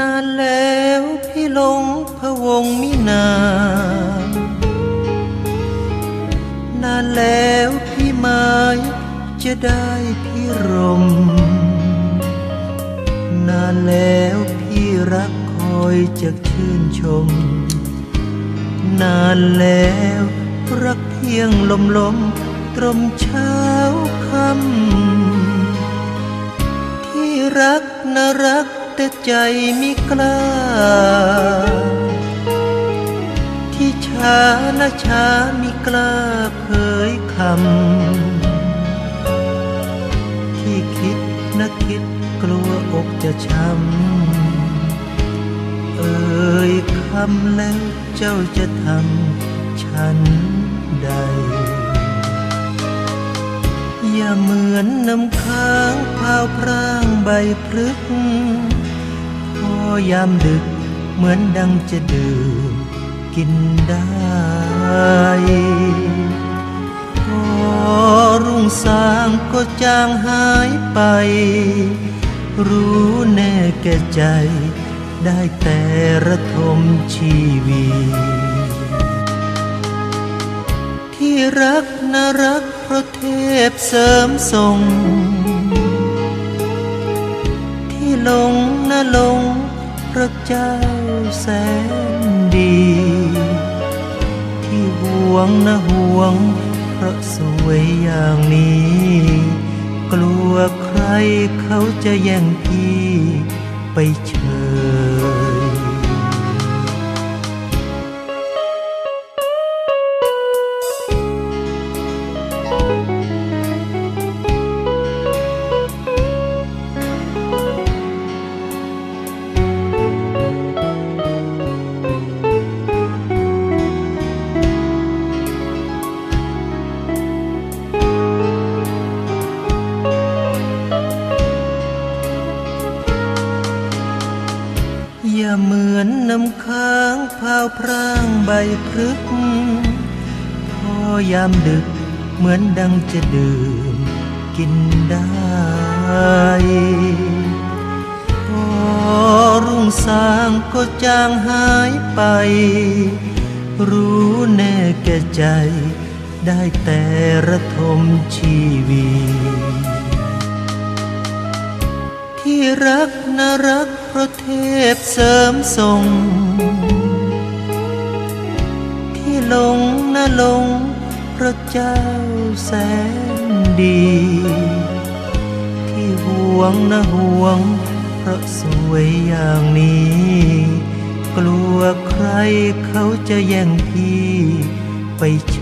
นานแล้วพี่ลงพะวงมินานนานแล้วพี่ไม้จะได้พี่รม นานแล้วพี่รักคอยจะชื่นชม นานแล้วรักเพียงลมลมตรมเช้าค่ำที่รักนะรัก แต่ใจไม่กล้า ที่ช้านะช้าไม่กล้าเผยคำ ที่คิดนะคิดกลัวอกจะช้ำ เอ่ยคำแล้วเจ้าจะทำฉันใดอย่าเหมือนน้ำค้างพาวพร่างใบพลึก ยามดึก เหมือนดังจะดื่มกินได้พอรุ่งสางก็จางหายไป รู้แน่แก่ใจ ได้แต่ระทมชีวีที่รักน่ารักเพราะเทพเสริมทรงที่ลงน่าลง ระเจ้าแสนดี ที่ห่วงนะห่วงเพราะสวยอย่างนี้ กลัวใครเขาจะแย่งพี่ไปเฉย ยเหมือนน้ำค้างพาวพร่างใบพลึก พอยามดึกเหมือนดังจะดื่มกินได้พอรุ่งสางก็จางหายไป รู้แน่แก่ใจ ได้แต่ระทมชีวีที่รักน่ารัก พระเทพเสริมทรงที่ลงน่ลงพระเจ้าแสนดี ที่ห่วงนะห่วงพระสวยอย่างนี้ กลัวใครเขาจะแย่งพี่ไปเฉ